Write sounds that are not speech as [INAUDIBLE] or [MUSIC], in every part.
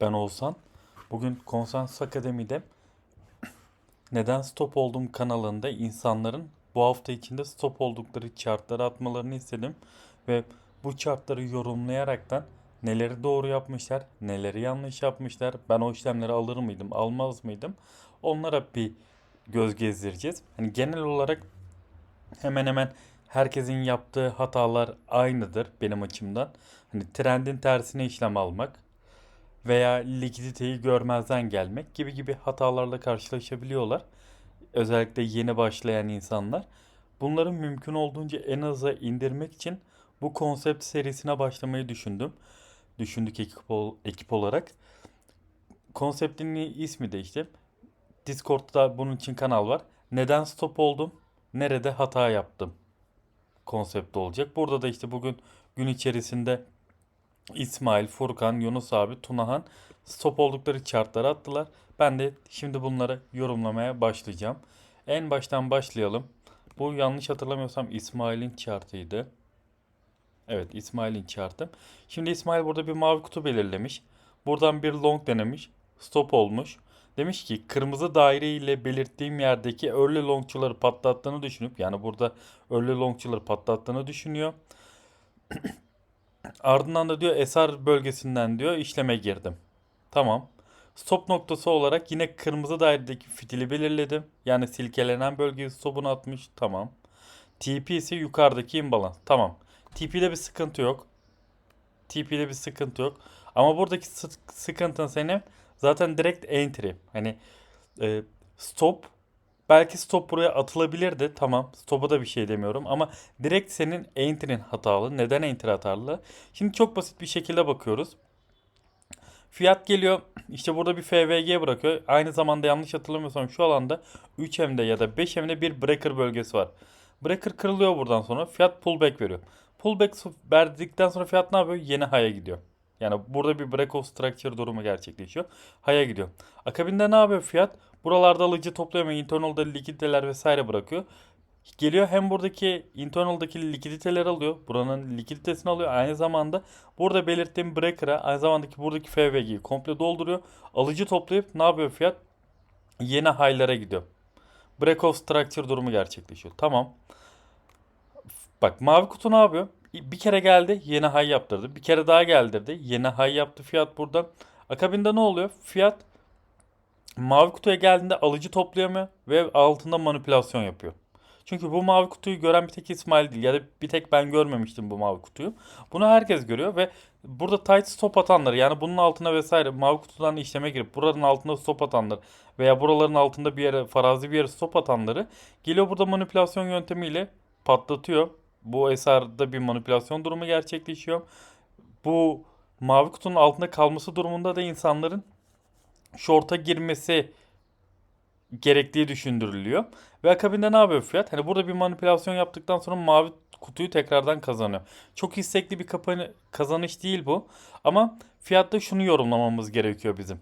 ben Oğuzhan. Bugün Konsensus Akademi'de Neden Stop Oldum kanalında insanların bu hafta içinde stop oldukları chartları atmalarını istedim. Ve bu chartları yorumlayaraktan neleri doğru yapmışlar, neleri yanlış yapmışlar, ben o işlemleri alır mıydım, almaz mıydım onlara bir göz gezdireceğiz. Hani genel olarak hemen hemen herkesin yaptığı hatalar aynıdır benim açımdan. Hani trendin tersine işlem almak veya likiditeyi görmezden gelmek gibi gibi hatalarla karşılaşabiliyorlar. Özellikle yeni başlayan insanlar. Bunları mümkün olduğunca en aza indirmek için bu konsept serisine başlamayı düşündüm. Düşündük ekip, ol- ekip olarak. Konseptin ismi de işte Discord'da bunun için kanal var. Neden stop oldum? Nerede hata yaptım? Konsepti olacak. Burada da işte bugün gün içerisinde İsmail, Furkan, Yunus abi, Tunahan stop oldukları chartları attılar. Ben de şimdi bunları yorumlamaya başlayacağım. En baştan başlayalım. Bu yanlış hatırlamıyorsam İsmail'in chartıydı. Evet İsmail'in chartı. Şimdi İsmail burada bir mavi kutu belirlemiş. Buradan bir long denemiş. Stop olmuş. Demiş ki kırmızı daire ile belirttiğim yerdeki early longçuları patlattığını düşünüp yani burada early longçuları patlattığını düşünüyor. [CLEARS THROAT] Ardından da diyor SR bölgesinden diyor işleme girdim. Tamam. Stop noktası olarak yine kırmızı dairedeki fitili belirledim. Yani silkelenen bölgeyi stopunu atmış. Tamam. TP ise yukarıdaki imbalans. Tamam. TP'de bir sıkıntı yok. TP'de bir sıkıntı yok. Ama buradaki sı- sıkıntın senin zaten direkt entry. Hani e, stop belki stop buraya atılabilirdi. Tamam. Stop'a da bir şey demiyorum ama direkt senin entry'nin hatalı. Neden entry hatalı? Şimdi çok basit bir şekilde bakıyoruz. Fiyat geliyor. İşte burada bir FVG bırakıyor. Aynı zamanda yanlış hatırlamıyorsam şu alanda 3M'de ya da 5M'de bir breaker bölgesi var. Breaker kırılıyor buradan sonra. Fiyat pullback veriyor. Pullback verdikten sonra fiyat ne yapıyor? Yeni high'a gidiyor. Yani burada bir break of structure durumu gerçekleşiyor. High'a gidiyor. Akabinde ne yapıyor fiyat? Buralarda alıcı ve internal'da likiditeler vesaire bırakıyor. Geliyor hem buradaki internal'daki likiditeleri alıyor. Buranın likiditesini alıyor. Aynı zamanda burada belirttiğim breaker'a aynı zamandaki buradaki FVG'yi komple dolduruyor. Alıcı toplayıp ne yapıyor fiyat? Yeni high'lara gidiyor. Break of structure durumu gerçekleşiyor. Tamam. Bak mavi kutu ne yapıyor? Bir kere geldi yeni high yaptırdı. Bir kere daha geldirdi. Yeni high yaptı fiyat buradan. Akabinde ne oluyor? Fiyat mavi kutuya geldiğinde alıcı toplayamıyor ve altında manipülasyon yapıyor. Çünkü bu mavi kutuyu gören bir tek İsmail değil ya da bir tek ben görmemiştim bu mavi kutuyu. Bunu herkes görüyor ve burada tight stop atanlar yani bunun altına vesaire mavi kutudan işleme girip buranın altında stop atanlar veya buraların altında bir yere farazi bir yere stop atanları geliyor burada manipülasyon yöntemiyle patlatıyor. Bu eserde bir manipülasyon durumu gerçekleşiyor. Bu mavi kutunun altında kalması durumunda da insanların short'a girmesi gerektiği düşündürülüyor. Ve akabinde ne yapıyor fiyat? Hani burada bir manipülasyon yaptıktan sonra mavi kutuyu tekrardan kazanıyor. Çok istekli bir kapanı, kazanış değil bu. Ama fiyatta şunu yorumlamamız gerekiyor bizim.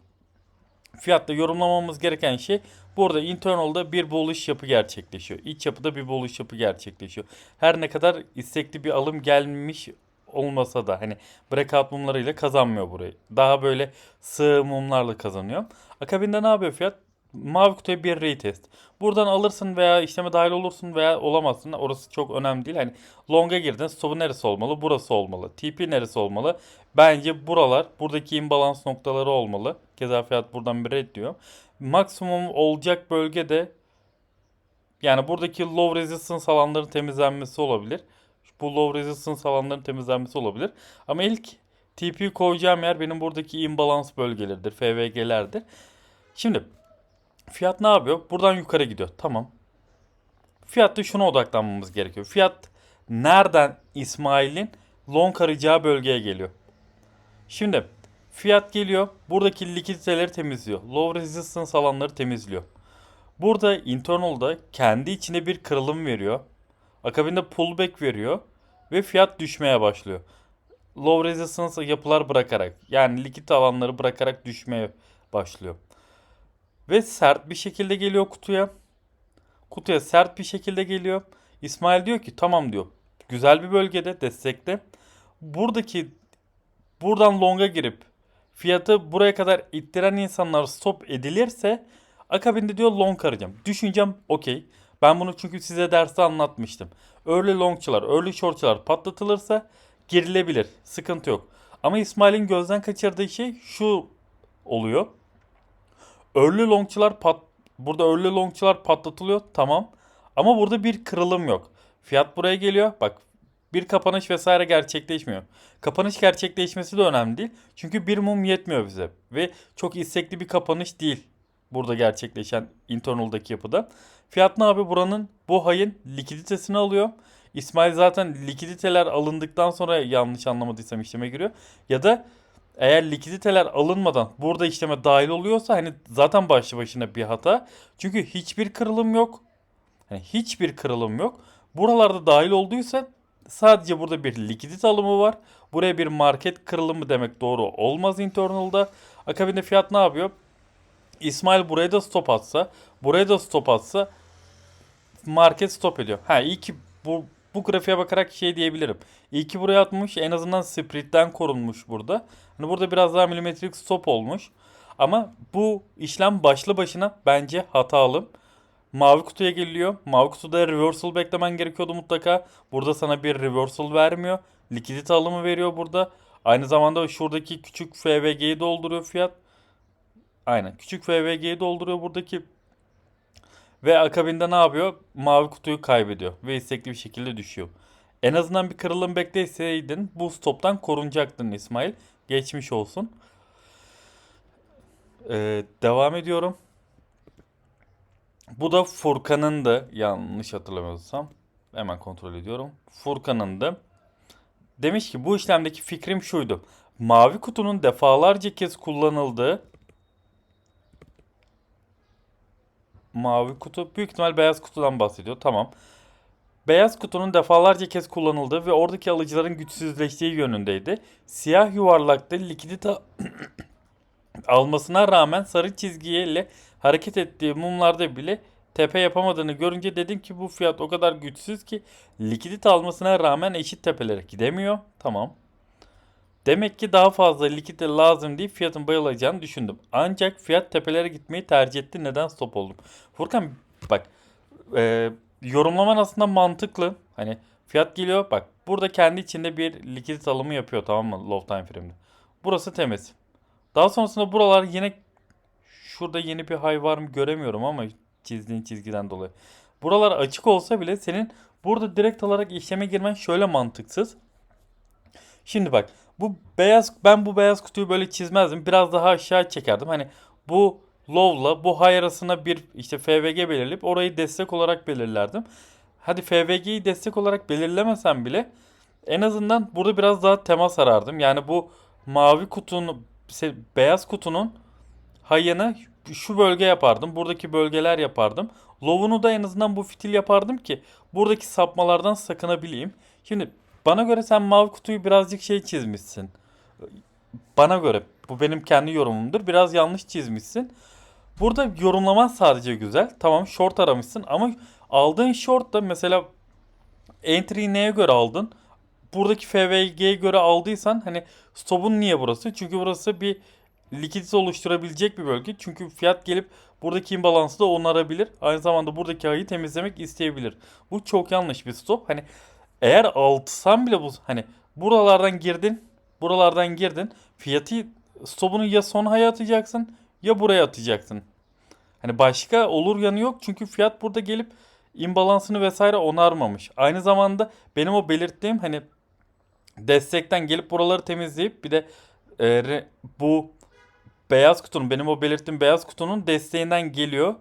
Fiyatta yorumlamamız gereken şey burada internal'da bir bullish yapı gerçekleşiyor. İç yapıda bir bullish yapı gerçekleşiyor. Her ne kadar istekli bir alım gelmiş olmasa da hani breakout mumlarıyla kazanmıyor burayı. Daha böyle sığ mumlarla kazanıyor. Akabinde ne yapıyor fiyat? Mavi kutuya bir retest. Buradan alırsın veya işleme dahil olursun veya olamazsın. Orası çok önemli değil. Hani long'a girdin. Stop'u neresi olmalı? Burası olmalı. TP neresi olmalı? Bence buralar. Buradaki imbalans noktaları olmalı. Keza fiyat buradan bir red diyor. Maksimum olacak bölge de yani buradaki low resistance alanların temizlenmesi olabilir. Bu low resistance alanların temizlenmesi olabilir. Ama ilk TP koyacağım yer benim buradaki imbalans bölgeleridir. FVG'lerdir. Şimdi Fiyat ne yapıyor? Buradan yukarı gidiyor. Tamam. Fiyatta şuna odaklanmamız gerekiyor. Fiyat nereden İsmail'in long arayacağı bölgeye geliyor. Şimdi fiyat geliyor. Buradaki likiditeleri temizliyor. Low resistance alanları temizliyor. Burada internal'da kendi içine bir kırılım veriyor. Akabinde pullback veriyor. Ve fiyat düşmeye başlıyor. Low resistance yapılar bırakarak yani likit alanları bırakarak düşmeye başlıyor. Ve sert bir şekilde geliyor kutuya. Kutuya sert bir şekilde geliyor. İsmail diyor ki tamam diyor. Güzel bir bölgede destekte. Buradaki buradan longa girip fiyatı buraya kadar ittiren insanlar stop edilirse akabinde diyor long arayacağım. Düşüncem okey. Ben bunu çünkü size derste anlatmıştım. Early longçular, early shortçular patlatılırsa girilebilir. Sıkıntı yok. Ama İsmail'in gözden kaçırdığı şey şu oluyor. Early longçular pat burada early longçular patlatılıyor tamam. Ama burada bir kırılım yok. Fiyat buraya geliyor. Bak bir kapanış vesaire gerçekleşmiyor. Kapanış gerçekleşmesi de önemli değil. Çünkü bir mum yetmiyor bize. Ve çok istekli bir kapanış değil. Burada gerçekleşen internal'daki yapıda. Fiyat ne abi? Buranın bu hayın likiditesini alıyor. İsmail zaten likiditeler alındıktan sonra yanlış anlamadıysam işleme giriyor. Ya da eğer likiditeler alınmadan burada işleme dahil oluyorsa hani zaten başlı başına bir hata. Çünkü hiçbir kırılım yok. Hani hiçbir kırılım yok. Buralarda dahil olduysa sadece burada bir likidite alımı var. Buraya bir market kırılımı demek doğru olmaz internal'da. Akabinde fiyat ne yapıyor? İsmail buraya da stop atsa, buraya da stop atsa market stop ediyor. Ha iyi ki bu bu grafiğe bakarak şey diyebilirim. İyi ki buraya atmış en azından spread'den korunmuş burada. Hani burada biraz daha milimetrik stop olmuş. Ama bu işlem başlı başına bence hatalı. Mavi kutuya geliyor. Mavi kutuda reversal beklemen gerekiyordu mutlaka. Burada sana bir reversal vermiyor. Likidite alımı veriyor burada. Aynı zamanda şuradaki küçük FVG'yi dolduruyor fiyat. Aynen. Küçük FVG'yi dolduruyor buradaki. Ve akabinde ne yapıyor? Mavi kutuyu kaybediyor. Ve istekli bir şekilde düşüyor. En azından bir kırılım bekleseydin bu stoptan korunacaktın İsmail. Geçmiş olsun. Ee, devam ediyorum. Bu da Furkan'ın da yanlış hatırlamıyorsam hemen kontrol ediyorum. Furkan'ın da demiş ki bu işlemdeki fikrim şuydu. Mavi kutunun defalarca kez kullanıldığı mavi kutu büyük ihtimal beyaz kutudan bahsediyor. Tamam. Beyaz kutunun defalarca kez kullanıldığı ve oradaki alıcıların güçsüzleştiği yönündeydi. Siyah yuvarlakta likidite [CLEARS THROAT] almasına rağmen sarı çizgiyle hareket ettiği mumlarda bile tepe yapamadığını görünce dedim ki bu fiyat o kadar güçsüz ki likidite almasına rağmen eşit tepelere gidemiyor. Tamam. Demek ki daha fazla likidite lazım deyip fiyatın bayılacağını düşündüm. Ancak fiyat tepelere gitmeyi tercih etti. Neden stop oldum? Furkan bak e, yorumlaman aslında mantıklı. Hani fiyat geliyor bak burada kendi içinde bir likidite alımı yapıyor tamam mı low time frame'de. Burası temiz. Daha sonrasında buralar yine şurada yeni bir high var mı göremiyorum ama çizdiğin çizgiden dolayı. Buralar açık olsa bile senin burada direkt olarak işleme girmen şöyle mantıksız. Şimdi bak bu beyaz ben bu beyaz kutuyu böyle çizmezdim. Biraz daha aşağı çekerdim. Hani bu low'la bu high arasına bir işte FVG belirleyip orayı destek olarak belirlerdim. Hadi FVG'yi destek olarak belirlemesem bile en azından burada biraz daha temas arardım. Yani bu mavi kutunun beyaz kutunun hayını şu bölge yapardım. Buradaki bölgeler yapardım. Low'unu da en azından bu fitil yapardım ki buradaki sapmalardan sakınabileyim. Şimdi bana göre sen mavi kutuyu birazcık şey çizmişsin. Bana göre bu benim kendi yorumumdur. Biraz yanlış çizmişsin. Burada yorumlaman sadece güzel. Tamam short aramışsın ama aldığın short da mesela entry neye göre aldın? Buradaki FVG'ye göre aldıysan hani stop'un niye burası? Çünkü burası bir likidite oluşturabilecek bir bölge. Çünkü fiyat gelip buradaki imbalansı da onarabilir. Aynı zamanda buradaki ayı temizlemek isteyebilir. Bu çok yanlış bir stop. Hani eğer altsan bile bu hani buralardan girdin, buralardan girdin. Fiyatı stopunu ya son haya atacaksın ya buraya atacaksın. Hani başka olur yanı yok çünkü fiyat burada gelip imbalansını vesaire onarmamış. Aynı zamanda benim o belirttiğim hani destekten gelip buraları temizleyip bir de e, bu beyaz kutunun benim o belirttiğim beyaz kutunun desteğinden geliyor.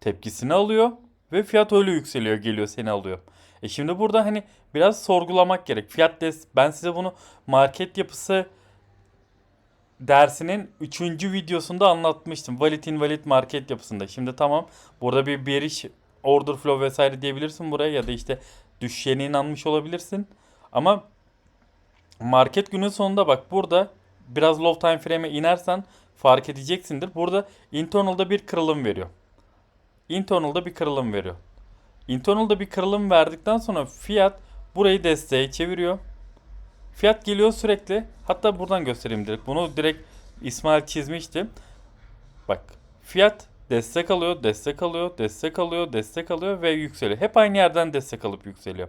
Tepkisini alıyor ve fiyat öyle yükseliyor geliyor seni alıyor. E şimdi burada hani biraz sorgulamak gerek. Fiyat des ben size bunu market yapısı dersinin 3. videosunda anlatmıştım. Valid invalid market yapısında. Şimdi tamam burada bir bearish order flow vesaire diyebilirsin buraya ya da işte düşeceğine inanmış olabilirsin. Ama market günün sonunda bak burada biraz low time frame'e inersen fark edeceksindir. Burada internal'da bir kırılım veriyor. Internal'da bir kırılım veriyor. Internal'da bir kırılım verdikten sonra fiyat burayı desteğe çeviriyor. Fiyat geliyor sürekli. Hatta buradan göstereyim direkt. Bunu direkt İsmail çizmişti. Bak fiyat destek alıyor, destek alıyor, destek alıyor, destek alıyor ve yükseliyor. Hep aynı yerden destek alıp yükseliyor.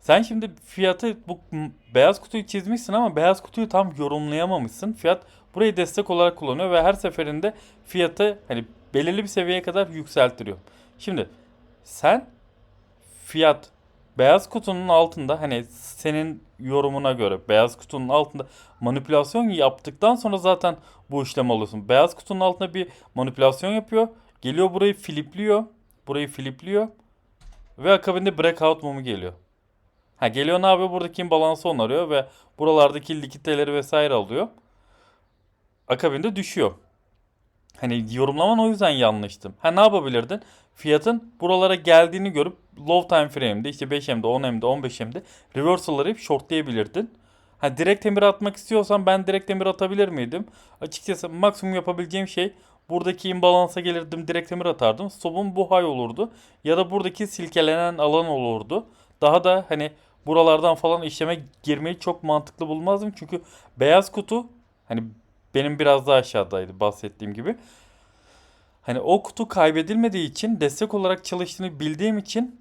Sen şimdi fiyatı bu beyaz kutuyu çizmişsin ama beyaz kutuyu tam yorumlayamamışsın. Fiyat burayı destek olarak kullanıyor ve her seferinde fiyatı hani belirli bir seviyeye kadar yükseltiriyor. Şimdi sen fiyat beyaz kutunun altında hani senin yorumuna göre beyaz kutunun altında manipülasyon yaptıktan sonra zaten bu işlemi alıyorsun. Beyaz kutunun altında bir manipülasyon yapıyor. Geliyor burayı flipliyor. Burayı flipliyor. Ve akabinde breakout mumu geliyor. Ha geliyor ne yapıyor? Buradaki imbalansı onarıyor ve buralardaki likiditeleri vesaire alıyor. Akabinde düşüyor. Hani yorumlaman o yüzden yanlıştı. Ha ne yapabilirdin? Fiyatın buralara geldiğini görüp low time frame'de işte 5M'de, 10M'de, 15M'de reversal'ları hep shortlayabilirdin. Ha direkt emir atmak istiyorsan ben direkt emir atabilir miydim? Açıkçası maksimum yapabileceğim şey buradaki imbalansa gelirdim direkt emir atardım. Stop'um bu high olurdu. Ya da buradaki silkelenen alan olurdu. Daha da hani buralardan falan işleme girmeyi çok mantıklı bulmazdım. Çünkü beyaz kutu hani benim biraz daha aşağıdaydı bahsettiğim gibi. Hani o kutu kaybedilmediği için destek olarak çalıştığını bildiğim için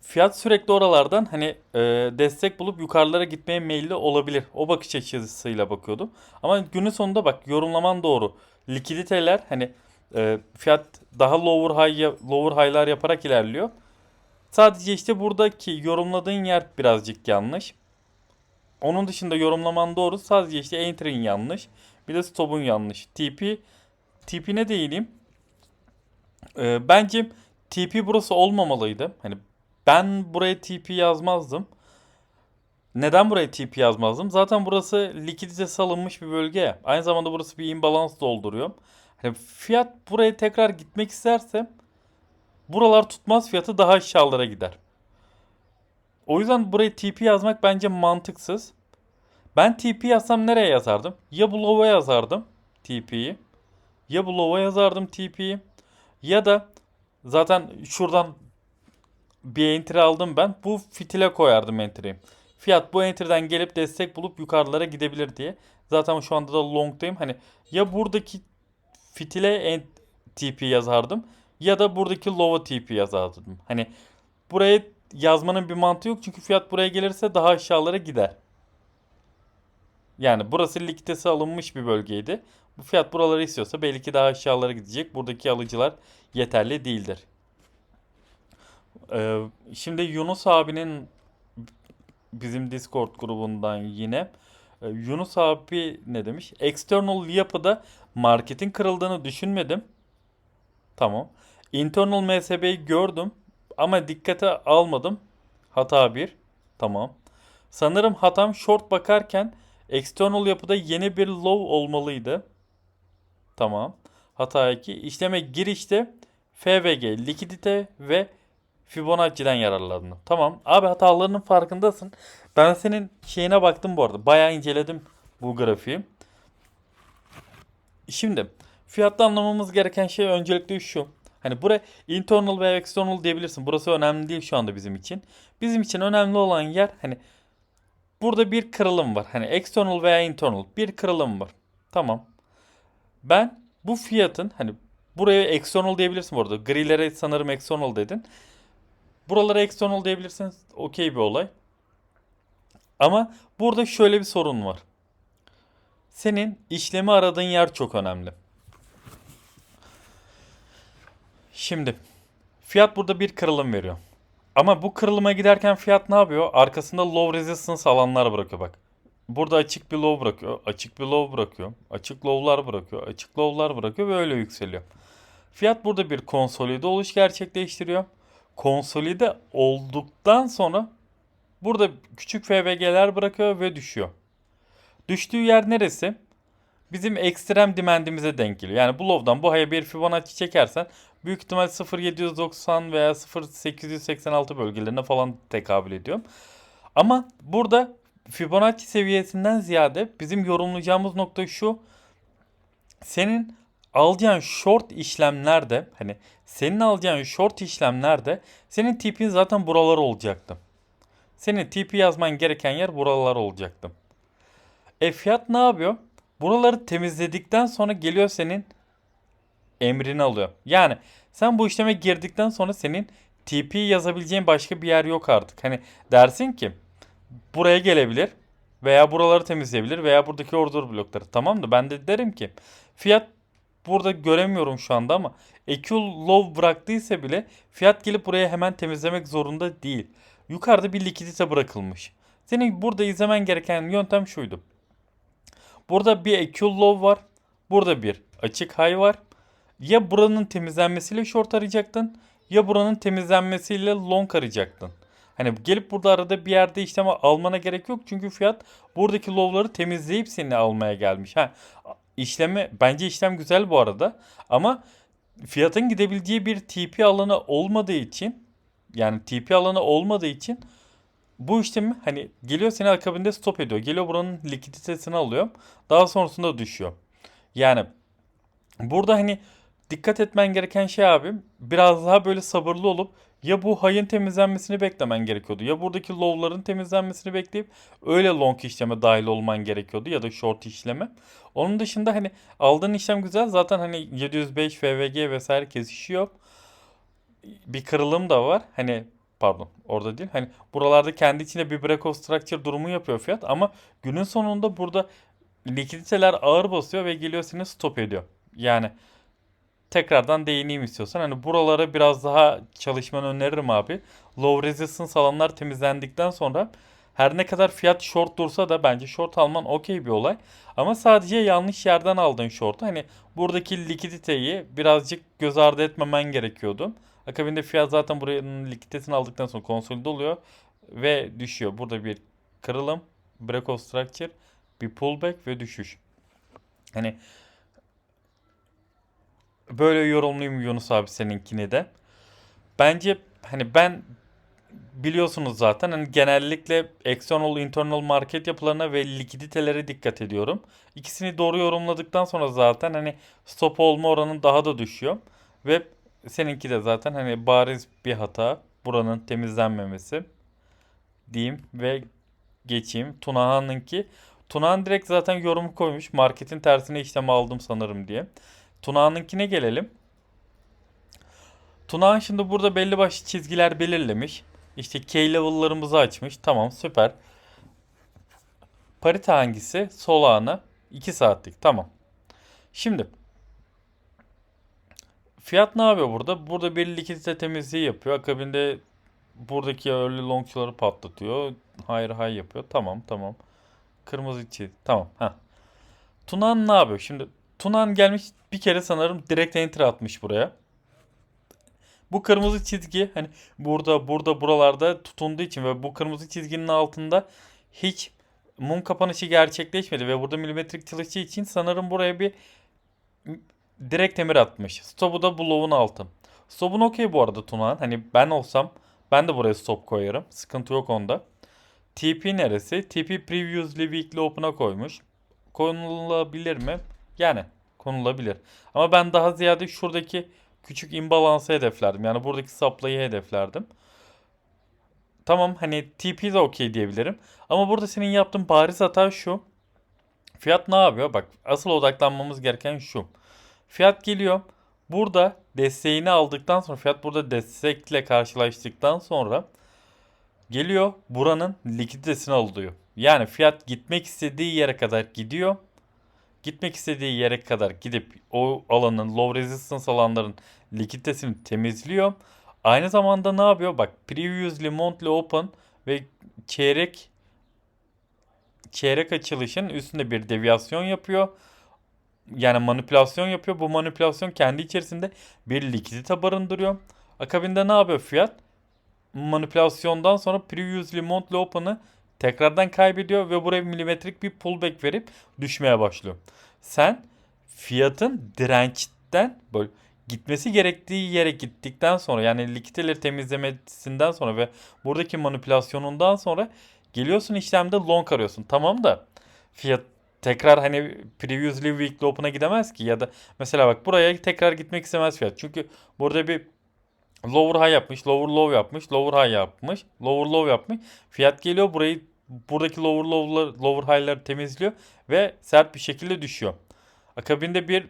fiyat sürekli oralardan hani e, destek bulup yukarılara gitmeye meyilli olabilir. O bakış açısıyla bakıyordum. Ama günün sonunda bak yorumlaman doğru. Likiditeler hani e, fiyat daha lower high lower high'lar yaparak ilerliyor. Sadece işte buradaki yorumladığın yer birazcık yanlış. Onun dışında yorumlaman doğru. Sadece işte entry'in yanlış. Bir de stop'un yanlış. TP TP'ne değineyim. Ee, bence TP burası olmamalıydı. Hani ben buraya TP yazmazdım. Neden buraya TP yazmazdım? Zaten burası likidite salınmış bir bölge. Aynı zamanda burası bir imbalans dolduruyor. Hani fiyat buraya tekrar gitmek isterse buralar tutmaz fiyatı daha aşağılara gider. O yüzden buraya TP yazmak bence mantıksız. Ben TP yazsam nereye yazardım? Ya bu low'a yazardım TP'yi. Ya bu low'a yazardım TP'yi. Ya da zaten şuradan bir entry aldım ben. Bu fitile koyardım entry'yi. Fiyat bu entry'den gelip destek bulup yukarılara gidebilir diye. Zaten şu anda da long'dayım. Hani ya buradaki fitile TP yazardım ya da buradaki low'a TP yazardım. Hani buraya yazmanın bir mantığı yok çünkü fiyat buraya gelirse daha aşağılara gider. Yani burası likiditesi alınmış bir bölgeydi. Bu fiyat buraları istiyorsa belki daha aşağılara gidecek. Buradaki alıcılar yeterli değildir. Ee, şimdi Yunus abinin bizim Discord grubundan yine e, Yunus abi ne demiş? External yapıda marketin kırıldığını düşünmedim. Tamam. Internal MSB'yi gördüm ama dikkate almadım. Hata 1. Tamam. Sanırım hatam short bakarken external yapıda yeni bir low olmalıydı. Tamam. Hata 2. İşleme girişte FVG, likidite ve Fibonacci'den yararlandım. Tamam. Abi hatalarının farkındasın. Ben senin şeyine baktım bu arada. Bayağı inceledim bu grafiği. Şimdi fiyatta anlamamız gereken şey öncelikle şu. Hani buraya internal veya external diyebilirsin. Burası önemli değil şu anda bizim için. Bizim için önemli olan yer hani burada bir kırılım var. Hani external veya internal bir kırılım var. Tamam. Ben bu fiyatın hani buraya external diyebilirsin bu arada. Grilere sanırım external dedin. Buralara external diyebilirsiniz. Okey bir olay. Ama burada şöyle bir sorun var. Senin işlemi aradığın yer çok önemli. Şimdi fiyat burada bir kırılım veriyor. Ama bu kırılıma giderken fiyat ne yapıyor? Arkasında low resistance alanlar bırakıyor bak. Burada açık bir low bırakıyor, açık bir low bırakıyor, açık low'lar bırakıyor, açık low'lar bırakıyor ve öyle yükseliyor. Fiyat burada bir konsolide oluş gerçekleştiriyor. Konsolide olduktan sonra burada küçük FVG'ler bırakıyor ve düşüyor. Düştüğü yer neresi? Bizim ekstrem demandimize denk geliyor. Yani bu low'dan bu haya bir Fibonacci çekersen büyük ihtimal 0.790 veya 0.886 bölgelerine falan tekabül ediyor. Ama burada Fibonacci seviyesinden ziyade bizim yorumlayacağımız nokta şu. Senin alacağın short işlemlerde hani senin alacağın short işlemlerde senin tipin zaten buralar olacaktı. Senin TP yazman gereken yer buralar olacaktı. E fiyat ne yapıyor? Buraları temizledikten sonra geliyor senin emrini alıyor. Yani sen bu işleme girdikten sonra senin TP yazabileceğin başka bir yer yok artık. Hani dersin ki buraya gelebilir veya buraları temizleyebilir veya buradaki order blokları. Tamam da ben de derim ki fiyat burada göremiyorum şu anda ama EQ low bıraktıysa bile fiyat gelip buraya hemen temizlemek zorunda değil. Yukarıda bir likidite bırakılmış. Senin burada izlemen gereken yöntem şuydu. Burada bir EQ low var. Burada bir açık high var. Ya buranın temizlenmesiyle short arayacaktın ya buranın temizlenmesiyle long arayacaktın. Hani gelip burada arada bir yerde işlem almana gerek yok. Çünkü fiyat buradaki low'ları temizleyip seni almaya gelmiş. Ha, işlemi bence işlem güzel bu arada. Ama fiyatın gidebileceği bir TP alanı olmadığı için yani TP alanı olmadığı için bu işlemi hani geliyor seni akabinde stop ediyor. Geliyor buranın likiditesini alıyor. Daha sonrasında düşüyor. Yani burada hani dikkat etmen gereken şey abim biraz daha böyle sabırlı olup ya bu high'ın temizlenmesini beklemen gerekiyordu ya buradaki low'ların temizlenmesini bekleyip öyle long işleme dahil olman gerekiyordu ya da short işleme. Onun dışında hani aldığın işlem güzel zaten hani 705 FVG vesaire kesişiyor. Bir kırılım da var. Hani pardon orada değil. Hani buralarda kendi içinde bir break of structure durumu yapıyor fiyat ama günün sonunda burada likiditeler ağır basıyor ve geliyor seni stop ediyor. Yani tekrardan değineyim istiyorsan. Hani buralara biraz daha çalışmanı öneririm abi. Low resistance alanlar temizlendikten sonra her ne kadar fiyat short dursa da bence short alman okey bir olay. Ama sadece yanlış yerden aldın short'u. Hani buradaki likiditeyi birazcık göz ardı etmemen gerekiyordu. Akabinde fiyat zaten buranın likiditesini aldıktan sonra konsolide oluyor ve düşüyor. Burada bir kırılım, break of structure, bir pullback ve düşüş. Hani böyle yorumlayayım Yunus abi seninkini de. Bence hani ben biliyorsunuz zaten hani genellikle external internal market yapılarına ve likiditelere dikkat ediyorum. İkisini doğru yorumladıktan sonra zaten hani stop olma oranı daha da düşüyor. Ve seninki de zaten hani bariz bir hata buranın temizlenmemesi diyeyim ve geçeyim. Tunahan'ınki Tunahan direkt zaten yorumu koymuş. Marketin tersine işlem aldım sanırım diye. Tunağan'ınkine gelelim. Tunağan şimdi burada belli başlı çizgiler belirlemiş. İşte K level'larımızı açmış. Tamam süper. Parite hangisi? Solana. 2 saatlik. Tamam. Şimdi fiyat ne yapıyor burada? Burada bir likidite temizliği yapıyor. Akabinde buradaki early longçuları patlatıyor. Hayır hay yapıyor. Tamam tamam. Kırmızı çiz. Tamam. Ha. Tunan ne yapıyor? Şimdi Tunan gelmiş bir kere sanırım direkt enter atmış buraya. Bu kırmızı çizgi hani burada burada buralarda tutunduğu için ve bu kırmızı çizginin altında hiç mum kapanışı gerçekleşmedi ve burada milimetrik çalıştığı için sanırım buraya bir direkt emir atmış. Stop'u da blow'un altı. Stop'un okey bu arada Tunan. Hani ben olsam ben de buraya stop koyarım. Sıkıntı yok onda. TP neresi? TP previously weekly open'a koymuş. Konulabilir mi? Yani konulabilir. Ama ben daha ziyade şuradaki küçük imbalansı hedeflerdim. Yani buradaki supply'ı hedeflerdim. Tamam hani TP de okey diyebilirim. Ama burada senin yaptığın bariz hata şu. Fiyat ne yapıyor? Bak asıl odaklanmamız gereken şu. Fiyat geliyor. Burada desteğini aldıktan sonra fiyat burada destekle karşılaştıktan sonra geliyor buranın likiditesini alıyor. Yani fiyat gitmek istediği yere kadar gidiyor gitmek istediği yere kadar gidip o alanın low resistance alanların likiditesini temizliyor. Aynı zamanda ne yapıyor? Bak previously monthly open ve çeyrek çeyrek açılışın üstünde bir deviyasyon yapıyor. Yani manipülasyon yapıyor. Bu manipülasyon kendi içerisinde bir likidite barındırıyor. Akabinde ne yapıyor fiyat? Manipülasyondan sonra previously monthly open'ı tekrardan kaybediyor ve buraya milimetrik bir pullback verip düşmeye başlıyor. Sen fiyatın dirençten böyle gitmesi gerektiği yere gittikten sonra yani likiditeleri temizlemesinden sonra ve buradaki manipülasyonundan sonra geliyorsun işlemde long arıyorsun. Tamam da fiyat tekrar hani previously weekly open'a gidemez ki ya da mesela bak buraya tekrar gitmek istemez fiyat. Çünkü burada bir lower high yapmış, lower low yapmış, lower high yapmış, lower low yapmış. Fiyat geliyor burayı buradaki lower low'lar, lower high'ları temizliyor ve sert bir şekilde düşüyor. Akabinde bir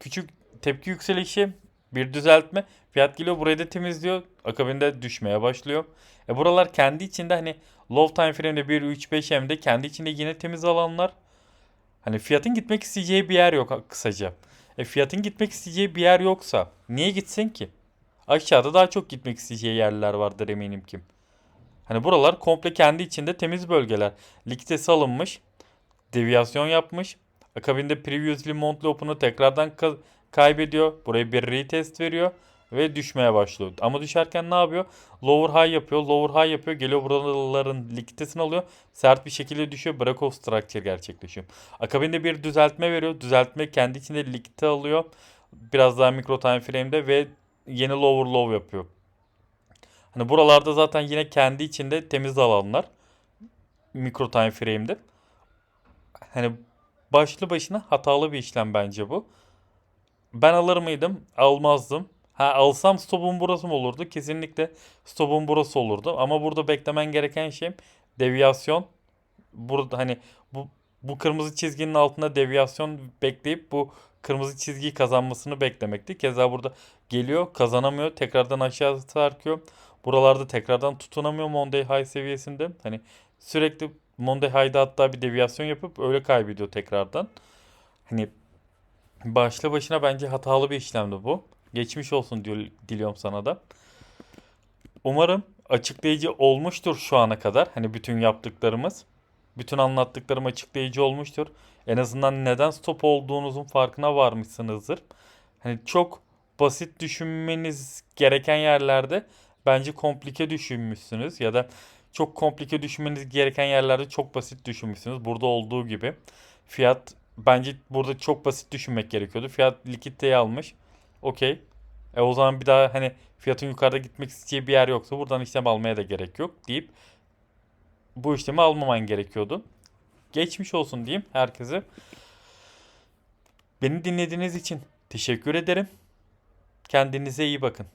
küçük tepki yükselişi, bir düzeltme. Fiyat geliyor burayı da temizliyor. Akabinde düşmeye başlıyor. E buralar kendi içinde hani low time frame'de 1, 3, 5 M'de kendi içinde yine temiz alanlar. Hani fiyatın gitmek isteyeceği bir yer yok kısaca. E fiyatın gitmek isteyeceği bir yer yoksa niye gitsin ki? Aşağıda daha çok gitmek isteyeceği yerler vardır eminim ki. Hani buralar komple kendi içinde temiz bölgeler. Likiditesi alınmış. Deviyasyon yapmış. Akabinde previously monthly open'u tekrardan ka- kaybediyor. Buraya bir retest veriyor. Ve düşmeye başlıyor. Ama düşerken ne yapıyor? Lower high yapıyor. Lower high yapıyor. Geliyor buraların likiditesini alıyor. Sert bir şekilde düşüyor. Break of structure gerçekleşiyor. Akabinde bir düzeltme veriyor. Düzeltme kendi içinde likidite alıyor. Biraz daha mikro time frame'de ve yeni lower low yapıyor. Hani buralarda zaten yine kendi içinde temiz alanlar. Mikro time frame'de. Hani başlı başına hatalı bir işlem bence bu. Ben alır mıydım? Almazdım. Ha alsam stopun burası mı olurdu? Kesinlikle stopun burası olurdu. Ama burada beklemen gereken şey deviyasyon. Burada hani bu bu kırmızı çizginin altında deviyasyon bekleyip bu kırmızı çizgiyi kazanmasını beklemekti. Keza burada geliyor, kazanamıyor, tekrardan aşağı sarkıyor. Buralarda tekrardan tutunamıyor Monday High seviyesinde. Hani sürekli Monday High'da hatta bir deviyasyon yapıp öyle kaybediyor tekrardan. Hani başlı başına bence hatalı bir işlemdi bu. Geçmiş olsun diyor, diliyorum sana da. Umarım açıklayıcı olmuştur şu ana kadar. Hani bütün yaptıklarımız. Bütün anlattıklarım açıklayıcı olmuştur. En azından neden stop olduğunuzun farkına varmışsınızdır. Hani çok basit düşünmeniz gereken yerlerde bence komplike düşünmüşsünüz ya da çok komplike düşünmeniz gereken yerlerde çok basit düşünmüşsünüz. Burada olduğu gibi fiyat bence burada çok basit düşünmek gerekiyordu. Fiyat likiditeyi almış. Okey. E o zaman bir daha hani fiyatın yukarıda gitmek isteyeceği bir yer yoksa buradan işlem almaya da gerek yok deyip bu işlemi almaman gerekiyordu. Geçmiş olsun diyeyim herkese. Beni dinlediğiniz için teşekkür ederim. Kendinize iyi bakın.